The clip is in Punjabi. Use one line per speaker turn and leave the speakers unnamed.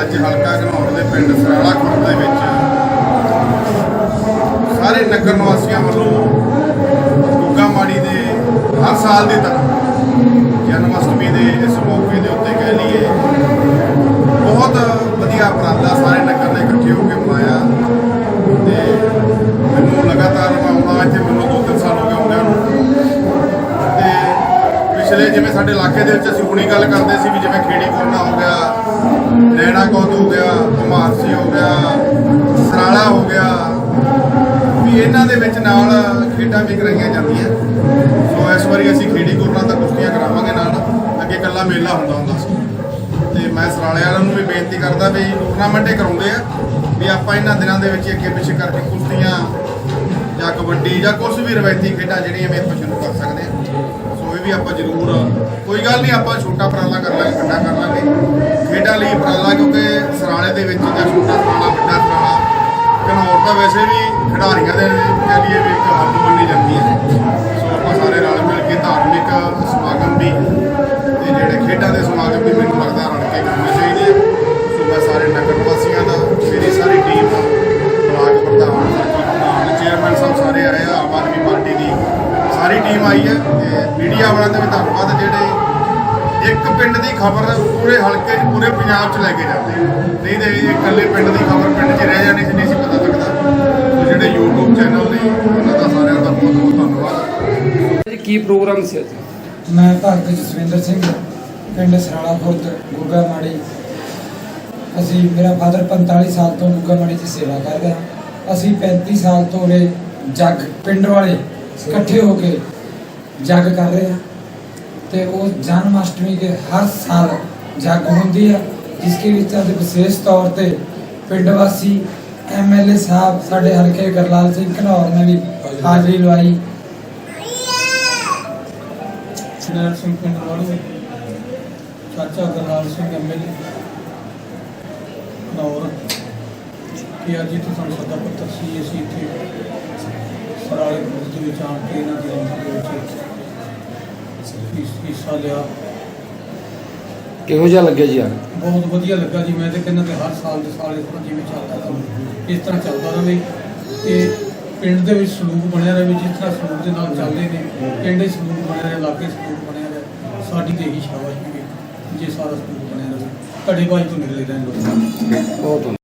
ਅੱਜ ਹਲਕਾ ਘਨੌਰ ਦੇ ਪਿੰਡ ਸਰਾਲਾ ਖੁਰਦ ਦੇ ਵਿੱਚ ਸਾਰੇ ਨਗਰ ਨਿਵਾਸੀਆਂ ਵੱਲੋਂ ਗੁੱਗਾ ਮਾੜੀ ਦੇ ਹਰ ਸਾਲ ਦੀ ਤਰ੍ਹਾਂ ਜਨਮ ਅਸ਼ਟਮੀ ਦੇ ਇਸ ਮੌਕੇ ਦੇ ਉੱਤੇ ਕਹਿ ਲਈਏ, ਬਹੁਤ ਵਧੀਆ ਉਪਰਾਲਾ ਸਾਰੇ ਨਗਰ ਨੇ ਇਕੱਠੇ ਹੋ ਕੇ ਮਨਾਇਆ ਤੇ ਮੈਨੂੰ ਲਗਾਤਾਰ ਮੈਂ ਆਉਂਦਾ ਇੱਥੇ ਮੈਨੂੰ ਦੋ ਤਿੰਨ ਸਾਲ ਹੋ ਗਏ ਆਉਂਦਿਆਂ ਨੂੰ। ਤੇ ਪਿਛਲੇ ਜਿਵੇਂ ਸਾਡੇ ਇਲਾਕੇ ਦੇ ਵਿੱਚ ਅਸੀਂ ਹੁਣੀ ਗੱਲ ਕਰਦੇ ਸੀ ਵੀ ਜਿਵੇਂ ਖੇੜੀ ਕੋਰਨਾ ਹੋ ਗਿਆ ਨੈਣਾ ਕੌਤ ਹੋ ਗਿਆ ਕੁਮਾਰਸੀ ਹੋ ਗਿਆ ਨਾਲ ਖੇਡਾਂ ਵੀ ਕਰਾਈਆਂ ਜਾਂਦੀਆਂ। ਸੋ ਇਸ ਵਾਰੀ ਅਸੀਂ ਖੇੜੀ ਕੋਰਨਾ ਤਾਂ ਕੁਸ਼ਤੀਆਂ ਕਰਾਵਾਂਗੇ ਨਾਲ। ਅੱਗੇ ਕੱਲਾ ਮੇਲਾ ਹੁੰਦਾ ਹੁੰਦਾ ਸੀ। ਤੇ ਮੈਂ ਸਰਾਲੇ ਵਾਲਿਆਂ ਨੂੰ ਵੀ ਬੇਨਤੀ ਕਰਦਾ ਵੀ ਟੂਰਨਾਮੈਂਟ ਹੀ ਕਰਾਉਂਦੇ ਆ। ਵੀ ਆਪਾਂ ਇਹਨਾਂ ਦਿਨਾਂ ਦੇ ਵਿੱਚ ਅੱਗੇ ਪਿੱਛੇ ਕਰਕੇ ਕੁਸ਼ਤੀਆਂ ਜਾਂ ਕਬੱਡੀ ਜਾਂ ਕੁਝ ਵੀ ਰਵਾਇਤੀ ਖੇਡਾਂ ਜਿਹੜੀਆਂ ਵੀ ਆਪਾਂ ਸ਼ੁਰੂ ਕਰ ਸਕਦੇ ਹਾਂ ਸੋ ਇਹ ਵੀ ਆਪਾਂ ਜ਼ਰੂਰ, ਕੋਈ ਗੱਲ ਨਹੀਂ, ਆਪਾਂ ਛੋਟਾ ਉਪਰਾਲਾ ਕਰ ਲਾਂਗੇ, ਵੱਡਾ ਕਰ ਲਾਂਗੇ। ਖੇਡਾਂ ਲਈ ਉਪਰਾਲਾ ਕਿਉਂਕਿ ਸਰਾਲੇ ਦੇ ਵਿੱਚ ਜਾਂ ਛੋਟਾ ਸਰਾਲਾ ਵੱਡਾ ਸਰਾਲਾ ਘਨੌਰ ਤਾਂ ਵੈਸੇ ਵੀ ਖਿਡਾਰੀਆਂ ਦੇ ਕਹਿ ਲਈਏ ਵੀ ਇੱਕ ਹੱਬ ਮੰਨੀ ਜਾਂਦੀ ਹੈ ਸੋ ਆਪਾਂ ਸਾਰੇ ਰਲ ਮਿਲ ਕੇ ਧਾਰਮਿਕ ਸਮਾਗਮ ਵੀ ਤੇ ਜਿਹੜੇ ਖੇਡਾਂ ਦੇ ਸਮਾਗਮ ਵੀ ਮੈਨੂੰ ਲੱਗਦਾ ਰਲ ਕੇ ਕਰਨੇ ਚਾਹੀਦੇ ਆ ਸੋ ਮੈਂ ਸਾਰੇ ਨਗਰ ਵਾਸੀਆਂ ਦਾ, ਮੇਰੀ ਸਾਰੀ ਟੀਮ ਦਾ ਬਲਾਕ ਪ੍ਰਧਾਨ ਪ੍ਰਧਾਨ ਚੇਅਰਮੈਨ ਸਾਹਿਬ ਸਾਰੇ ਆਏ ਆ, ਆਮ ਆਦਮੀ ਪਾਰਟੀ ਦੀ ਸਾਰੀ ਟੀਮ ਆਈ ਹੈ ਤੇ ਮੀਡੀਆ ਵਾਲਿਆਂ ਦਾ ਵੀ ਧੰਨਵਾਦ, ਜਿਹੜੇ ਇੱਕ ਪਿੰਡ ਦੀ ਖਬਰ ਪੂਰੇ ਹਲਕੇ 'ਚ ਪੂਰੇ ਪੰਜਾਬ 'ਚ ਲੈ ਕੇ ਜਾਂਦੇ ਆ। ਨਹੀਂ ਤੇ ਇਕੱਲੇ ਪਿੰਡ ਦੀ ਖਬਰ ਪਿੰਡ 'ਚ ਰਹਿ ਚੈਨਲ ਨੇ ਉਹਨਾਂ ਦਾ ਸਾਰਿਆਂ ਦਾ ਬਹੁਤ ਬਹੁਤ ਧੰਨਵਾਦ।
ਜੀ ਕੀ ਪ੍ਰੋਗਰਾਮ ਸੀ ਅੱਜ?
ਮੈਂ ਭਗਤ ਜਸਵਿੰਦਰ ਸਿੰਘ ਪਿੰਡ ਸਰਾਲਾ ਖੁਰਦ ਗੁੱਗਾ ਮਾੜੀ ਅਸੀਂ ਮੇਰਾ ਫਾਦਰ 45 ਸਾਲ ਤੋਂ ਗੁੱਗਾ ਮਾੜੀ 'ਚ ਸੇਵਾ ਕਰ ਰਿਹਾ। ਅਸੀਂ 35 ਸਾਲ ਤੋਂ ਉਰੇ ਜੱਗ ਪਿੰਡ ਵਾਲੇ ਇਕੱਠੇ ਹੋ ਕੇ ਜੱਗ ਕਰ ਰਹੇ ਹਾਂ। ਤੇ ਉਹ ਜਨਮ ਅਸ਼ਟਮੀ ਦੇ ਹਰ ਸਾਲ ਜੱਗ ਹੁੰਦੀ ਹੈ ਜਿਸ ਕੇ ਵਿੱਚ ਅੱਜ ਵਿਸ਼ੇਸ਼ ਤੌਰ ਤੇ ਪਿੰਡ ਵਾਸੀ ਐਮਐਲਏ ਸਾਹਿਬ ਸਾਡੇ ਹਲਕੇ ਗਰਲਾਲ ਸਿੰਘ ਘਨੌਰ ਨੇ ਵੀ ਹਾਜ਼ਰੀ ਲਵਾਈ।
ਨਰ ਸਿੰਘ ਪਿੰਡ ਵਾਲੂ ਚਾਚਾ ਗਰਨਾਲ ਸਿੰਘ ਐਮਐਲਏ ਨੌਰ ਕਿ ਅੱਜ ਇੱਥੇ ਸਾਨੂੰ ਸੱਦਾ ਪੱਤਰ ਸੀ, ਅਸੀਂ ਇੱਥੇ ਸਰਾਲੇ ਪੁਲਿਸ ਦੇ ਵਿੱਚ ਆਣ ਕੇ ਇਹਨਾਂ ਦੀ ਰੌਣਕ ਦੇ ਵਿੱਚ ਹਿੱਸ- ਹਿੱਸਾ ਲਿਆ।
ਕਿਹੋ ਜਿਹਾ ਲੱਗਿਆ ਜੀ ਆ
ਬਹੁਤ ਵਧੀਆ ਲੱਗਾ ਜੀ ਮੈਂ ਤੇ ਕਹਿੰਦਾ ਕਿ ਹਰ ਸਾਲ ਦੇ ਸਾਲ ਇਸ ਤਰ੍ਹਾਂ ਜਿਵੇਂ ਚੱਲਦਾ ਕੰਮ ਇਸ ਤਰ੍ਹਾਂ ਚੱਲਦਾ ਰਹੇ। ਤੇ ਪਿੰਡ ਦੇ ਵਿੱਚ ਸਲੂਕ ਬਣਿਆ ਰਹੇ ਜਿਸ ਤਰ੍ਹਾਂ ਸਲੂਕ ਦੇ ਨਾਲ ਚੱਲਦੇ ਨੇ ਪਿੰਡ ਦੇ ਸਲੂਕ ਬਣਿਆ ਰਹੇ ਇਲਾਕੇ ਸਲੂਕ ਬਣਿਆ ਰਹੇ ਸਾਡੀ ਤੇ ਇਹੀ ਸ਼ਾਬਾਸ਼ ਵੀ ਜੇ ਸਾਰਾ ਸਲੂਕ ਬਣਿਆ ਰਹੇ। ਘੜੇ ਬਾਜ ਤੋਂ ਨਿਕਲੇ ਰਹਿਣ ਲੋਕ
ਬਹੁਤ ਧੰਨਵਾਦ।